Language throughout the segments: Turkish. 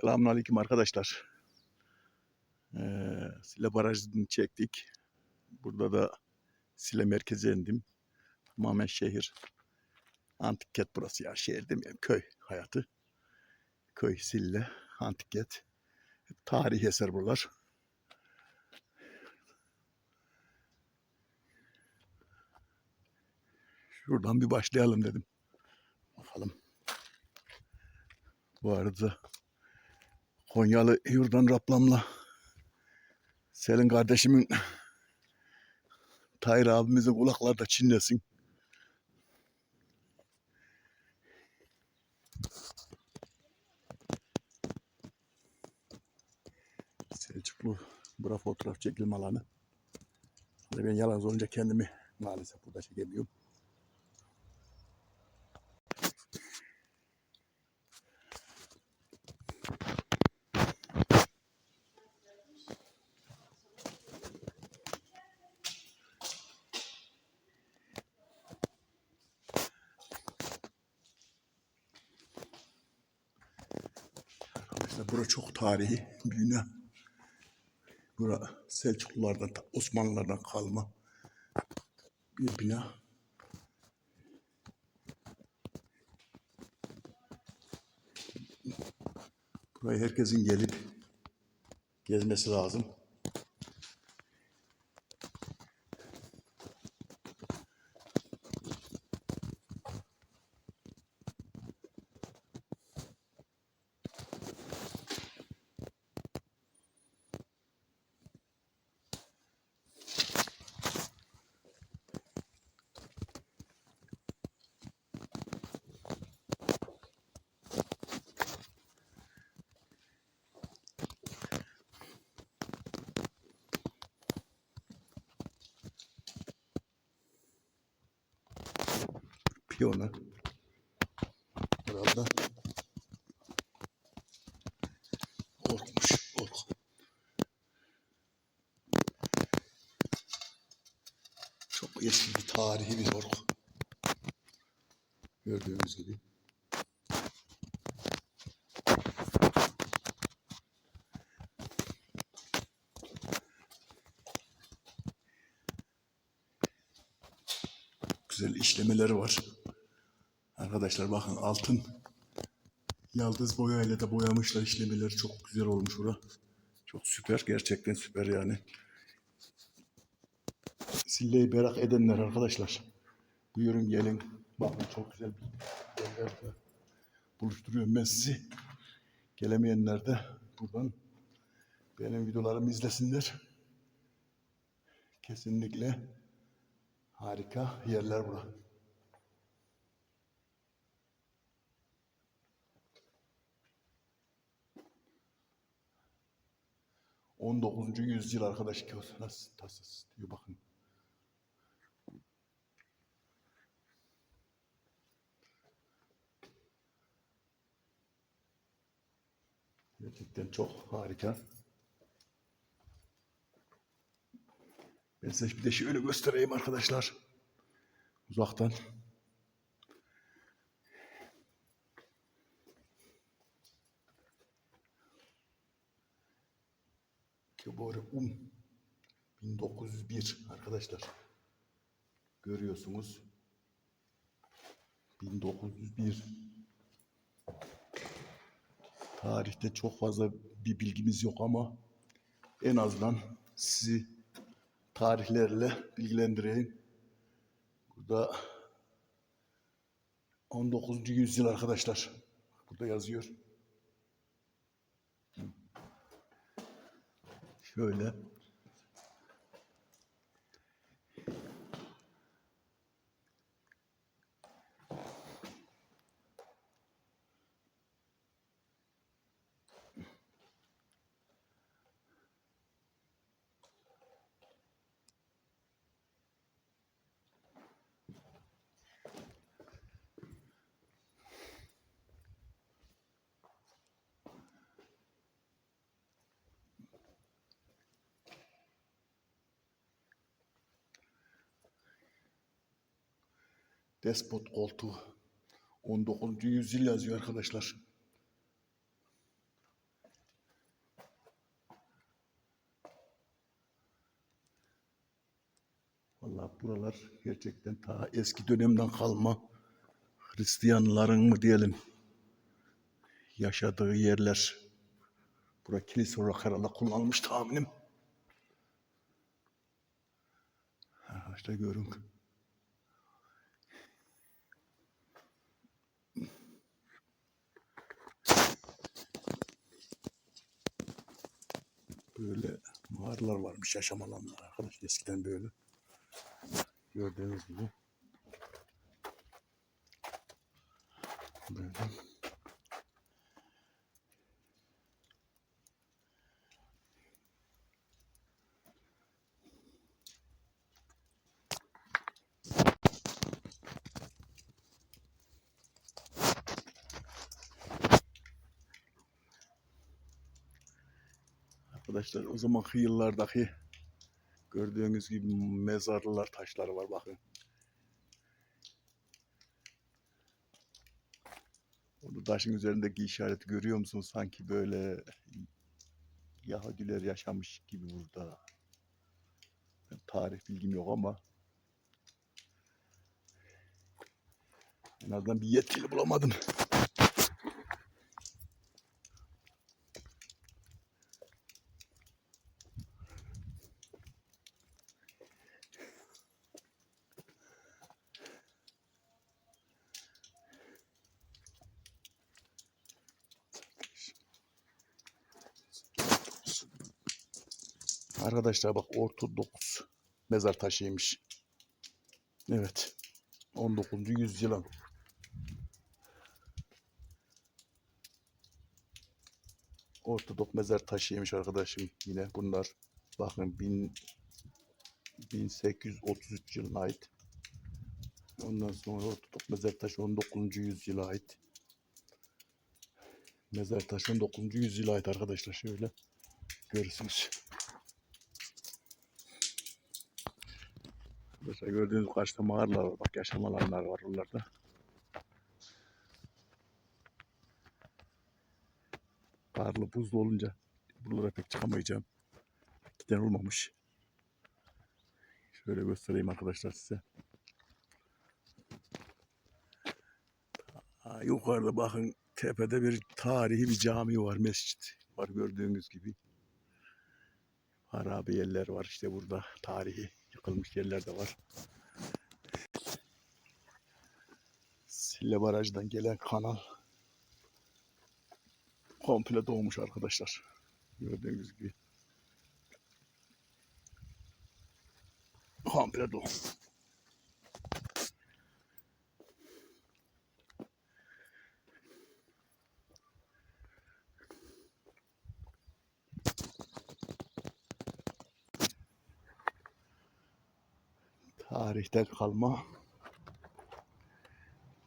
Selamünaleyküm arkadaşlar. Ee, Sile Barajı'nı çektik. Burada da Sile merkeze indim. Tamamen şehir. Antik kent burası ya. Şehir demeyelim. Köy hayatı. Köy, Sille, antik kent. Tarihi eser buralar. Şuradan bir başlayalım dedim. Bakalım. Bu arada Konyalı Yurdan Raplam'la Selin kardeşimin Tahir abimizin kulakları da çinlesin. Selçuklu bura fotoğraf çekilme alanı. Hani ben yalnız olunca kendimi maalesef burada çekemiyorum. Arkadaşlar bura çok tarihi bina. Bura Selçuklulardan, Osmanlılardan kalma bir bina. Burayı herkesin gelip gezmesi lazım. Piyona. Herhalde korkmuş. Kork. Çok eski bir tarihi bir ork. Gördüğünüz gibi. Güzel işlemeleri var. Arkadaşlar bakın altın yaldız boyayla da boyamışlar işlemeleri çok güzel olmuş bura. Çok süper gerçekten süper yani. Silleyi merak edenler arkadaşlar. Buyurun gelin. Bakın çok güzel bir yerlerde buluşturuyorum ben sizi. Gelemeyenler de buradan benim videolarımı izlesinler. Kesinlikle harika yerler bura. 19. yüzyıl arkadaş ki nasıl tasası diyor bakın. Gerçekten çok harika. Ben size bir de şöyle göstereyim arkadaşlar. Uzaktan. Kebore Um 1901 arkadaşlar. Görüyorsunuz. 1901 Tarihte çok fazla bir bilgimiz yok ama en azından sizi tarihlerle bilgilendireyim. Burada 19. yüzyıl arkadaşlar. Burada yazıyor. Şöyle. despot koltuğu. 19. yüzyıl yazıyor arkadaşlar. Valla buralar gerçekten ta eski dönemden kalma Hristiyanların mı diyelim yaşadığı yerler. Bura kilise olarak herhalde kullanılmış tahminim. Ha, görün. Böyle mağaralar varmış yaşam alanları arkadaş eskiden böyle. Gördüğünüz gibi. Böyle. Arkadaşlar o zamanki yıllardaki gördüğünüz gibi mezarlar taşları var bakın. Orada taşın üzerindeki işareti görüyor musunuz? Sanki böyle Yahudiler yaşamış gibi burada. Ben tarih bilgim yok ama en azından bir yetkili bulamadım. Arkadaşlar bak Ortodoks mezar taşıymış. Evet. 19. yüzyılın. Ortodok mezar taşıymış arkadaşım yine bunlar. Bakın 1000 1833 yılına ait. Ondan sonra Ortodok mezar taşı 19. yüzyıla ait. Mezar taşı 19. yüzyıla ait arkadaşlar şöyle görürsünüz. Arkadaşlar gördüğünüz karşıda mağaralar var. Bak yaşam alanları var oralarda. Karlı buzlu olunca buralara pek çıkamayacağım. Giden olmamış. Şöyle göstereyim arkadaşlar size. Ha, yukarıda bakın tepede bir tarihi bir cami var, mescit var gördüğünüz gibi. Harabe yerler var işte burada tarihi yıkılmış yerler de var. Sille Barajı'ndan gelen kanal komple doğmuş arkadaşlar. Gördüğünüz gibi. Komple doğmuş. Tarihten kalma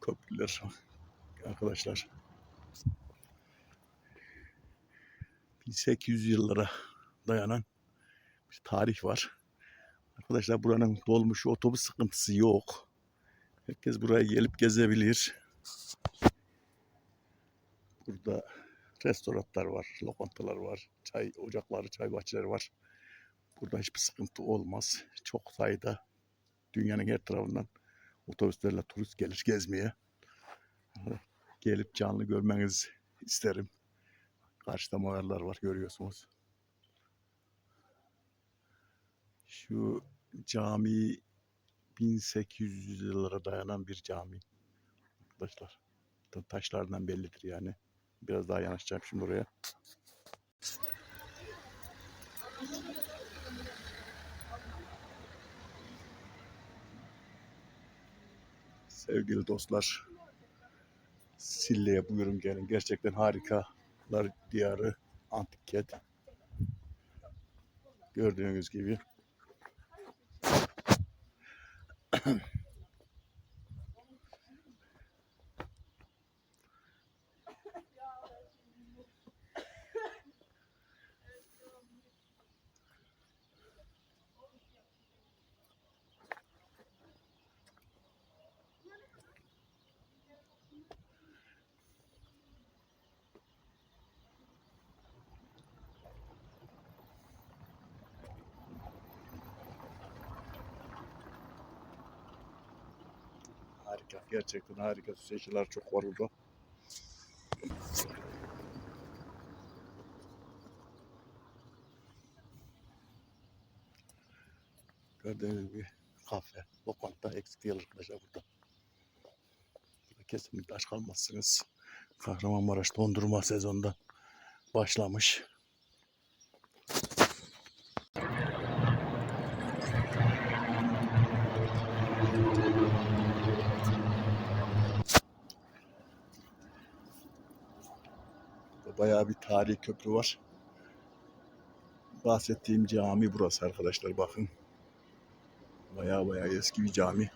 köprüler arkadaşlar. 1800 yıllara dayanan bir tarih var. Arkadaşlar buranın dolmuş otobüs sıkıntısı yok. Herkes buraya gelip gezebilir. Burada restoranlar var, lokantalar var, çay ocakları, çay bahçeleri var. Burada hiçbir sıkıntı olmaz. Çok sayıda dünyanın her tarafından otobüslerle turist gelir gezmeye. Gelip canlı görmenizi isterim. Karşıda mağaralar var görüyorsunuz. Şu cami 1800 yıllara dayanan bir cami. Arkadaşlar ta- taşlardan bellidir yani. Biraz daha yanaşacağım şimdi oraya. Sevgili dostlar, Sille'ye buyurun gelin. Gerçekten harikalar diyarı antik kent. Gördüğünüz gibi. harika. Gerçekten harika. Süseçiler çok var burada. Gördüğünüz gibi kafe, lokanta eksik değil arkadaşlar. Burada kesinlikle aç kalmazsınız. Kahramanmaraş dondurma sezonda başlamış. Burada bir tarihi köprü var. Bahsettiğim cami burası arkadaşlar bakın. Bayağı bayağı eski bir cami.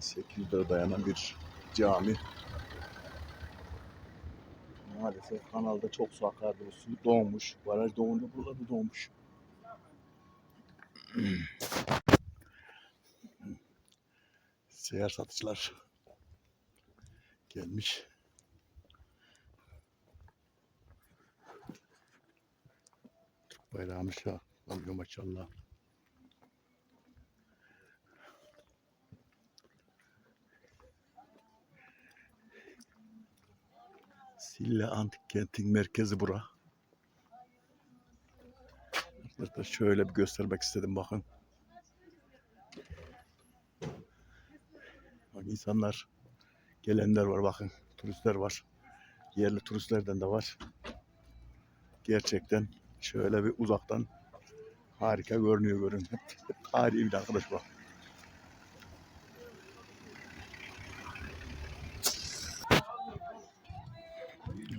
800'lere dayanan bir cami. Maalesef kanalda çok su akardı. Su doğmuş. Baraj doğunca burada da doğmuş. Seyyar satıcılar gelmiş. Bayrağımız ya. Alıyor maşallah. Sille Antik Kent'in merkezi bura. Arkadaşlar şöyle bir göstermek istedim bakın. Bak insanlar gelenler var bakın. Turistler var. Yerli turistlerden de var. Gerçekten şöyle bir uzaktan harika görünüyor görün. Hep, tarihi bir arkadaş bak.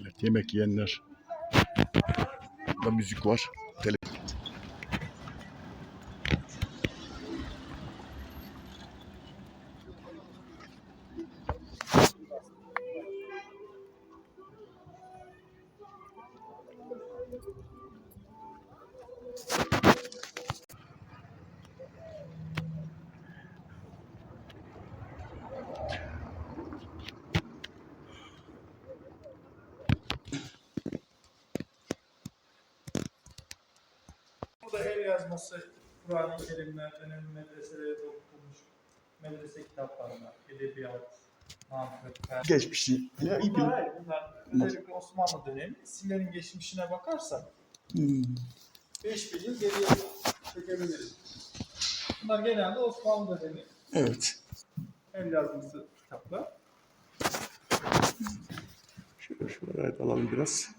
Evet, yemek yiyenler. Burada müzik var. Tele Burada el yazması Kur'an-ı Kerimler, önemli medreselere okutulmuş medrese kitaplarına, edebiyat, mantık, geçmişi. Bunlar bir... hayır, bunlar özellikle Osmanlı dönemi. Sillerin geçmişine bakarsak Hmm. 5000 yıl geriye çekebiliriz. Bunlar genelde Osmanlı dönemi Evet. el yazması kitaplar. Şöyle şuraya alalım biraz.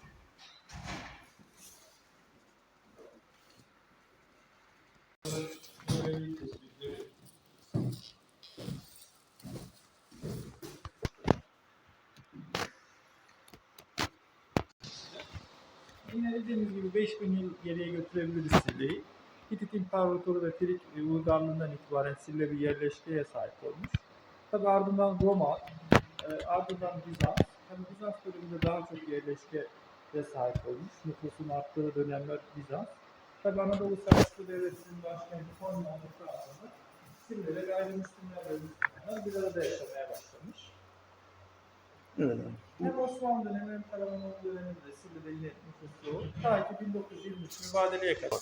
5000 yıl geriye götürebiliriz Sille'yi. Hitit İmparatoru ve Frig e, uygarlığından itibaren Sille bir yerleşkeye sahip olmuş. Tabi ardından Roma, e, ardından Bizans. Tabi Bizans döneminde daha çok yerleşkeye sahip olmuş. Nüfusun arttığı dönemler Bizans. Tabi Anadolu Selçuklu Devleti'nin başkenti Konya olması aslında Sille'de gayrimüslimler ve bir arada yaşamaya başlamış. Evet. Hem Osmanlı dönemi hem Karamanoğlu döneminde Sille'de yine nüfus yoğun. Ta ki 1923 mübadeleye kadar.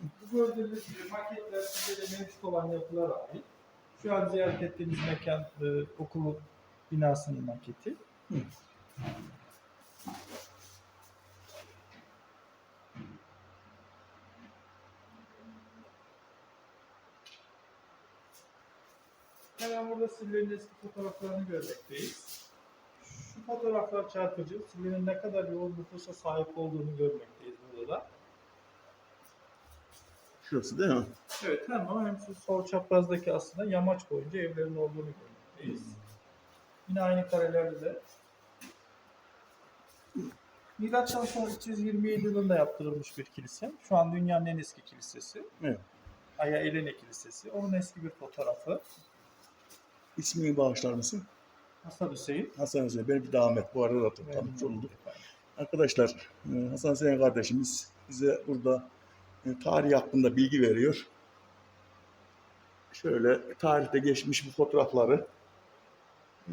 Bu gördüğünüz gibi maketler Sille'de mevcut olan yapılara ait. Şu an ziyaret ettiğimiz mekan e, okulu binasının maketi. Hemen burada Sille'nin eski fotoğraflarını görmekteyiz. Şu fotoğraflar çarpıcı. Sille'nin ne kadar yoğun nüfusa sahip olduğunu görmekteyiz burada da. Şurası değil mi? Evet hem ama hem şu sol çaprazdaki aslında yamaç boyunca evlerin olduğunu görmekteyiz. Yine aynı karelerde de Milattan sonra 327 yılında yaptırılmış bir kilise. Şu an dünyanın en eski kilisesi. Evet. Aya Elene Kilisesi. Onun eski bir fotoğrafı. İsmini bağışlar mısın? Hasan Hüseyin. Hasan Hüseyin. Benim bir de Ahmet. Bu arada da tanımış olduk. Arkadaşlar e, Hasan Hüseyin kardeşimiz bize burada e, tarih hakkında bilgi veriyor. Şöyle tarihte geçmiş bu fotoğrafları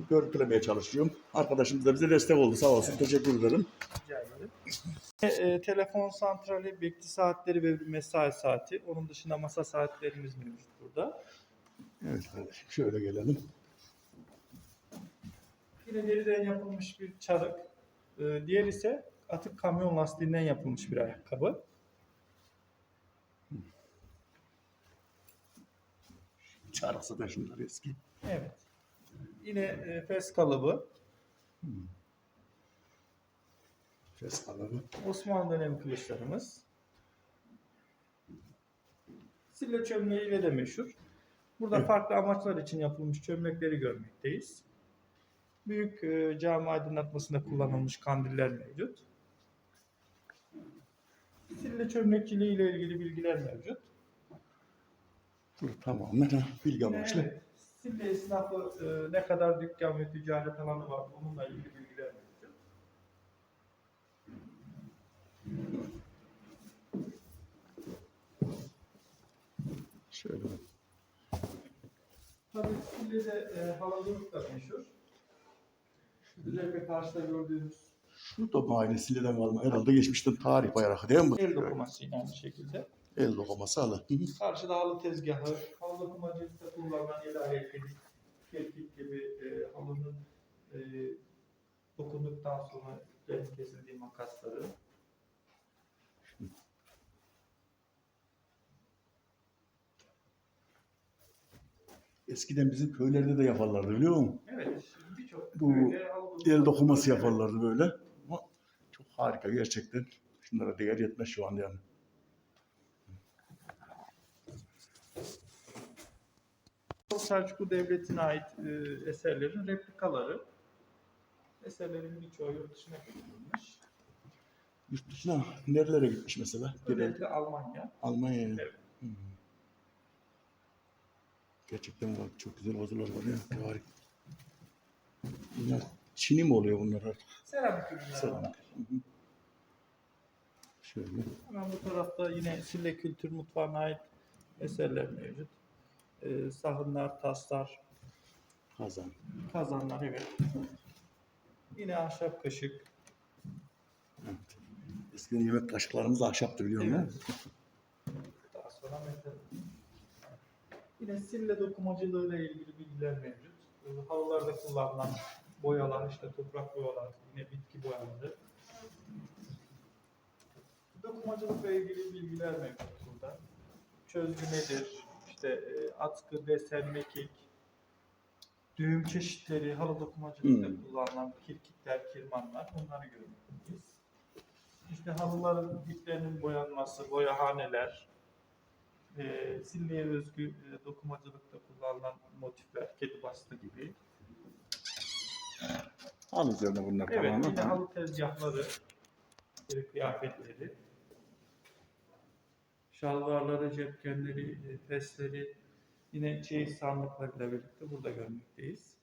görüntülemeye çalışıyorum. Arkadaşımız da bize destek oldu. Sağ olsun. Teşekkür ederim. Rica ederim. E, e, telefon santrali, bekli saatleri ve mesai saati. Onun dışında masa saatlerimiz mevcut burada. Evet. Şöyle gelelim. Yine deriden yapılmış bir çarık. Ee, diğer ise atık kamyon lastiğinden yapılmış bir ayakkabı. Çarıksı da şunlar eski. Evet. Yine e, fes kalıbı. Fes kalıbı. Osmanlı dönemi kılıçlarımız. Sille çömleğiyle de meşhur. Burada Evet. farklı amaçlar için yapılmış çömlekleri görmekteyiz. Büyük e, cami aydınlatmasında kullanılmış kandiller mevcut. Sille çömlekçiliği ile ilgili bilgiler mevcut. Tamamen bilgi amaçlı. Evet, Sille esnafı e, ne kadar dükkan ve ticaret alanı var bununla ilgili bilgiler mevcut. Şöyle. Tabii Sille'de e, havacılık da meşhur. Özellikle karşıda gördüğümüz Şu da mahallesiyle kalma. Herhalde geçmişten tarih bayrağı değil mi? el dokuması yine aynı şekilde. El dokuması alı. Hı hı. Karşıda halı tezgahı, halı dokumacılıkta kullanılan el aletleri, kerkik gibi e, halının e, dokunduktan sonra kesildiği makasları. Eskiden bizim köylerde de yaparlardı biliyor musun? Evet, birçok Bu köyde El dokuması yaparlardı böyle. Ama çok harika gerçekten. Şunlara değer yetmez şu an yani. Selçuklu Devleti'ne ait e, eserlerin replikaları. Eserlerin birçoğu yurt dışına götürülmüş. Yurt dışına nerelere gitmiş mesela? Genelde Özellikle Almanya. Almanya'ya. Evet. Hı. Gerçekten var. Çok güzel vazolar var ya. Harika. Bunlar Çin'i mi oluyor bunlar artık? Seramik ürünler. Seramik. Şöyle. Hemen bu tarafta yine Sille Kültür Mutfağı'na ait eserler mevcut. Ee, sahınlar, taslar, Kazan. kazanlar evet. Yine ahşap kaşık. Evet. Eskiden yemek kaşıklarımız ahşaptı biliyor musun? Evet. Daha sonra metal. Yine sille dokumacılığı ile ilgili bilgiler mevcut. Ee, Halılarda kullanılan boyalar, işte toprak boyalar, yine bitki boyaları. Dokumacılıkla ilgili bilgiler mevcut burada. Çözgü nedir? İşte e, atkı, desen, mekik, düğüm çeşitleri, halı dokumacılıkta Hmm. kullanılan kirkikler, kirmanlar bunları görmekteyiz. İşte halıların diplerinin boyanması, boyahaneler, e, Sille'ye özgü e, dokumacılıkta kullanılan motifler, kedi bastı gibi. Al üzerine bunlar Evet, tamamen. yine halı tezgahları, e, kıyafetleri, şalvarları, cepkenleri, e, fesleri, yine çeyiz sandıklarıyla birlikte burada görmekteyiz.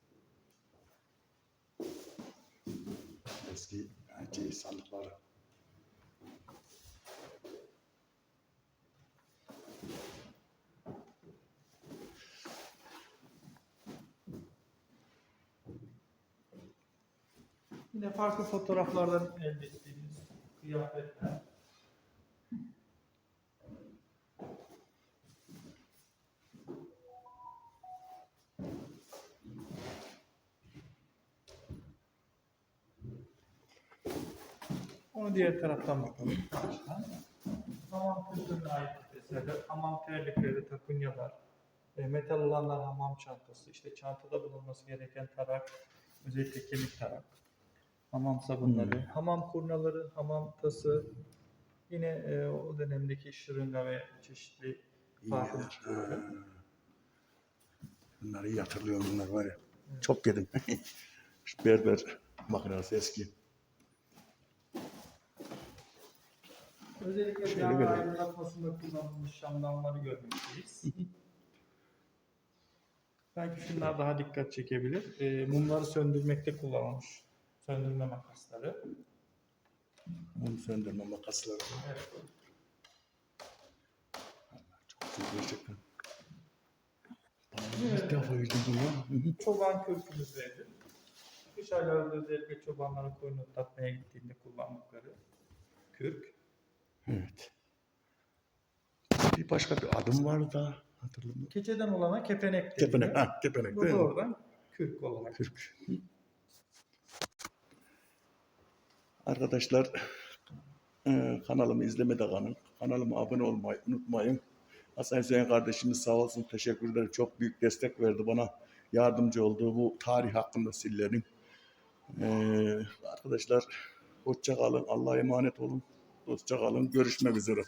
Eski yani şey, sandıkları. Yine farklı fotoğraflardan elde ettiğimiz kıyafetler. Onu diğer taraftan bakalım. Hamam kültürüne ait eserler, hamam terlikleri, takunyalar, e, metal olanlar hamam çantası, işte çantada bulunması gereken tarak, özellikle kemik tarak, hamam sabunları, Hmm. hamam kurnaları, hamam tası, yine e, o dönemdeki şırınga ve çeşitli parfüm çıkıyordu. Bunları iyi hatırlıyorum bunlar var ya. Çok yedim. Berber makinesi eski. Özellikle Şöyle cami aydınlatmasında kullanılmış şamdanları görmekteyiz. Belki şunlar daha dikkat çekebilir. E, mumları söndürmekte kullanılmış söndürme makasları. Mum söndürme makasları. Evet. Çok güzel gerçekten. Bana Evet. ilk defa yüzdüm ya. Hı hı. Çoban kürkümüz mevcut. Kış aylarında özellikle çobanların koyun otlatmaya gittiğinde kullandıkları kürk. Evet. Bir başka bir adım var da hatırlamıyorum. Keçeden olana kepenek. Kepenek. Ha, kepenek Bu da oradan kürk olarak. Kürk. Arkadaşlar e, kanalımı izlemede kalın. Kanalıma abone olmayı unutmayın. Hasan Hüseyin kardeşimiz sağ olsun teşekkür. Çok büyük destek verdi bana. Yardımcı oldu bu tarih hakkında sillerin. Ee, arkadaşlar hoşça kalın. Allah'a emanet olun. Hoşça kalın. Görüşmek üzere.